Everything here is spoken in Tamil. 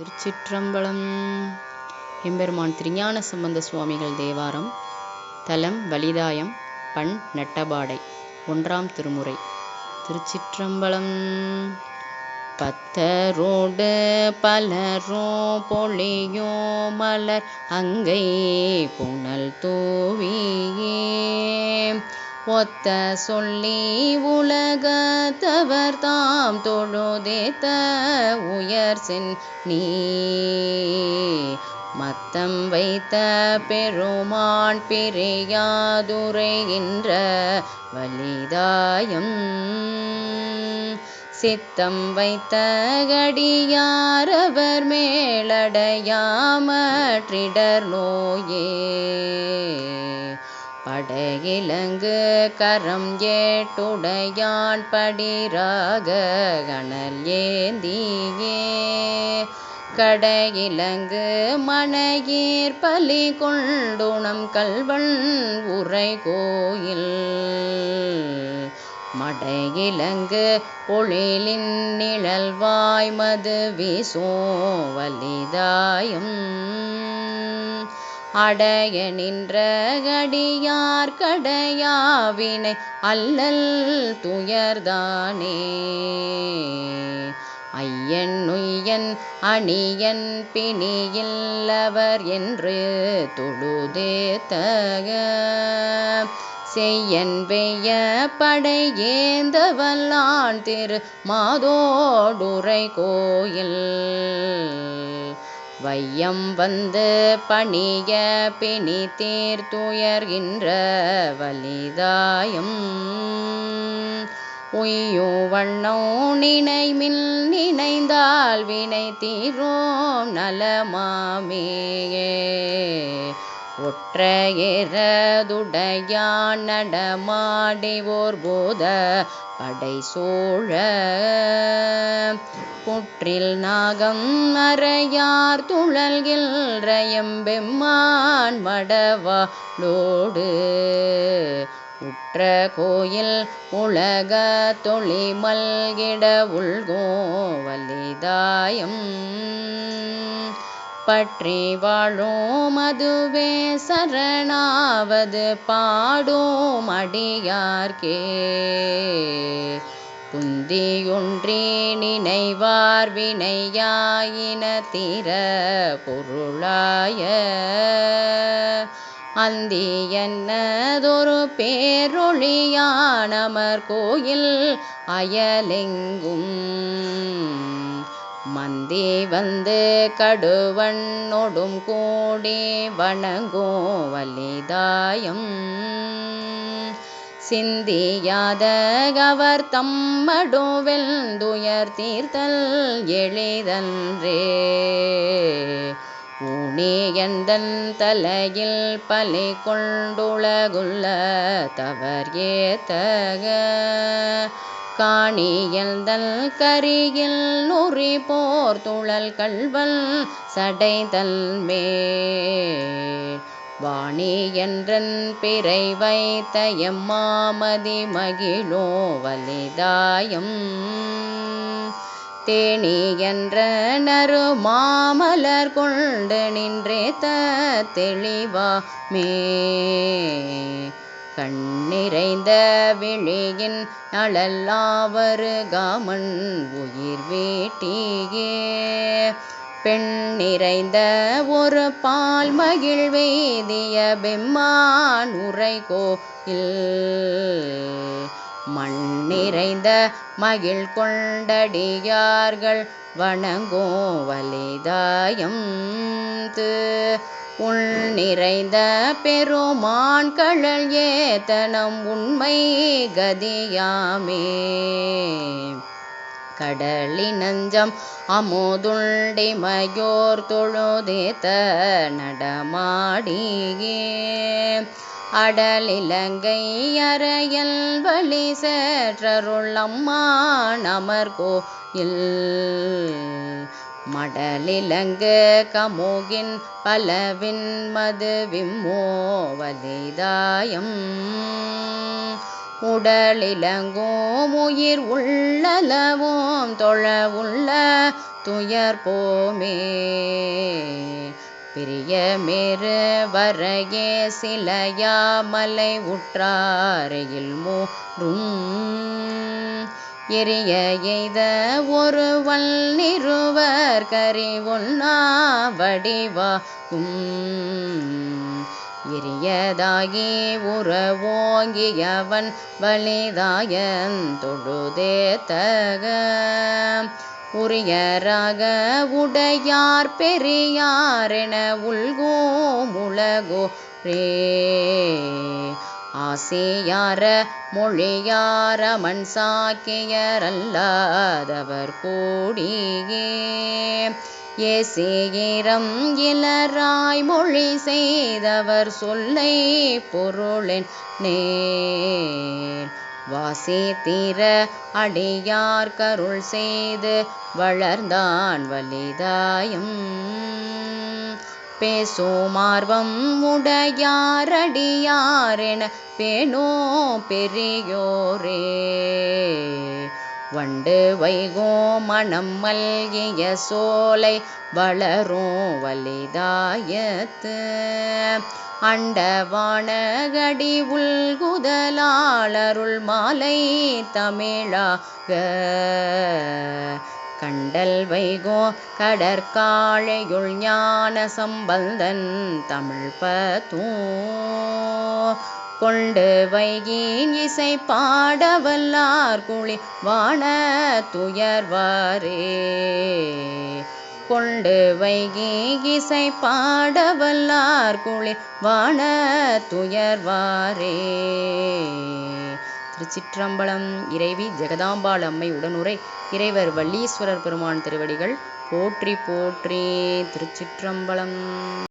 திருச்சிற்றம்பலம். எம்பெருமான் திருஞான சம்பந்த சுவாமிகள் தேவாரம். தலம் வலிதாயம் பண் நட்டபாடை ஒன்றாம் திருமுறை. திருச்சிற்றம்பலம். பத்தரோடு பலரோ பொழியோ மலர் அங்கை புனல் தூவியே. ஒத்த சொல்லி உலகத்தவர் தாம் தொழுதேத்த உயர் சென்னி மத்தம் வைத்த பெருமான் பிரியாதுரைகின்ற வலிதாயம். சித்தம் வைத்த கடியாரவர் மேலடையாமற்றிடர் நோயே. படையிலங்கு கரம் ஏட்டுடையான் படிராக கணல் ஏந்தியே. கடையிலங்கு மனையீர் பலி கொண்டுணம் கல்வன் உரை கோயில் மடையிலங்கு பொழிலின் நிழல்வாய் மது வீசோ வலிதாயும் அடைய நின்ற கடியார் கடையாவினை அல்லல் துயர்தானே. ஐயன் உய்யன் அணியன் பிணியில்லவர் என்று தொழுதேத்தக செய்யன் வெய்ய படை ஏந்தவல்லான் திரு மாதோடுரை கோயில். வையம் வந்து பணிய பிணி தீர்த்துயர்கின்ற வலிதாயம். உய்யோ வண்ணோ நினைமில் நினைந்தால் வினை தீரோம் நலமாமேயே. ஒற்றையரதுடையான் நடமாடி ஓர் போத படை சோழ புற்றில் நாகம் அறையார் துழல்கின்ற எம்பெம்மான் மடவாளோடு. உற்ற கோயில் உலக தொழி மல்கிட உள்கோவலிதாயம். பற்றி வாழோம் அதுவே சரணாவது பாடோம் அடியார்கே புந்தியொன்றே நினைவார் வினையாயின திற பொருளாய. அந்தி என்னதொரு பேரொழியானமர் கோயில் அயலெங்கும். மந்தி வந்து கடுவண்ணொடும் கூடி வணங்கோ வலிதாயம். சிந்தியாத கவர் தம்மடுவெல்துயர் தீர்த்தல் எளிதன்றே. ஊனியந்தன் தலையில் பலை கொண்டுலகுள்ள தவர் ஏத்தக. காணியல்தல் கரியில் நுறி போர் துழல் கல்வல் சடைதல் மே. வாணி என்றன் பிறை வைத்த எம்மாமதி மகிழோ வலிதாயம். தேனி என்ற நறு மாமலர் கொண்டு நின்றேத்த தெளிவாமே கண்ணிறைந்த விழியின் நழல்லாவரு காமன் உயிர் வேட்டியே. பெண் நிறைந்த ஒரு பால் மகிழ் வேதிய பெம்மான் உரை கோயில். மண் நிறைந்த மகிழ் கொண்டடியார்கள் வணங்கோ வலிதாயம் உள் நிறைந்த பெருமான் கழல் ஏத்தனம் உண்மை கதியாமே. கடலினஞ்சம் அமுதுண்டி மயோர் தொழுதேத்த நடமாடியே. அடலிலங்கை அறையல் வழி சேற்றருளம்மான் அமர் இல் மடலிலங்கு கமுகின் பலவின் மது விம்மோ வலிதாயம் உடலிலங்கும் உயிர் உள்ளலவோம் தொழ உள்ள துயர் போமே. பிரியமேறு வரையே சிலையா மலை உற்றாரையில் மூன்றும் எரிய எய்த ஒருவல் நிறுவர் கறி ஒன்னா வடிவாகும். எரியதாகி உறவோங்கியவன் வலிதாயன் தொழுதேத்தக உரியராக உடையார் பெரியாரென உள்கோம் உலகோரே. ஆசையார மொழியார மண் சாக்கியரல்லாதவர் கூடியே. ஏசேயிரம் இளராய் மொழி செய்தவர் சொல்லை பொருளென் நேர். வாசி தீர அடியார் கருள் செய்து வளர்ந்தான் வலிதாயம். பேசுமார்வம் உடையாரடியாரென பேணோ பெரியோரே. வண்டு வைகோ மணம் மல்கிய சோலை வளரும் வலிதாயத்து. அண்டவானகடி உள்குதலாளருள் மாலை தமிழாக. கண்டல் வைகோ கடற்காழையுள் ஞான சம்பந்தன் தமிழ் பத்தூ கொண்டு வைகின் இசை பாடவல்லார் குளி வான துயர்வாரே. கொண்டு வைகி இசை பாடவல்லார் குளி வான துயர்வாரே. திருச்சிற்றம்பலம் இறைவி ஜெகதாம்பாள் அம்மை உடனுரை இறைவர் வள்ளீஸ்வரர் பெருமான் திருவடிகள் போற்றி போற்றி திருச்சிற்றம்பலம்.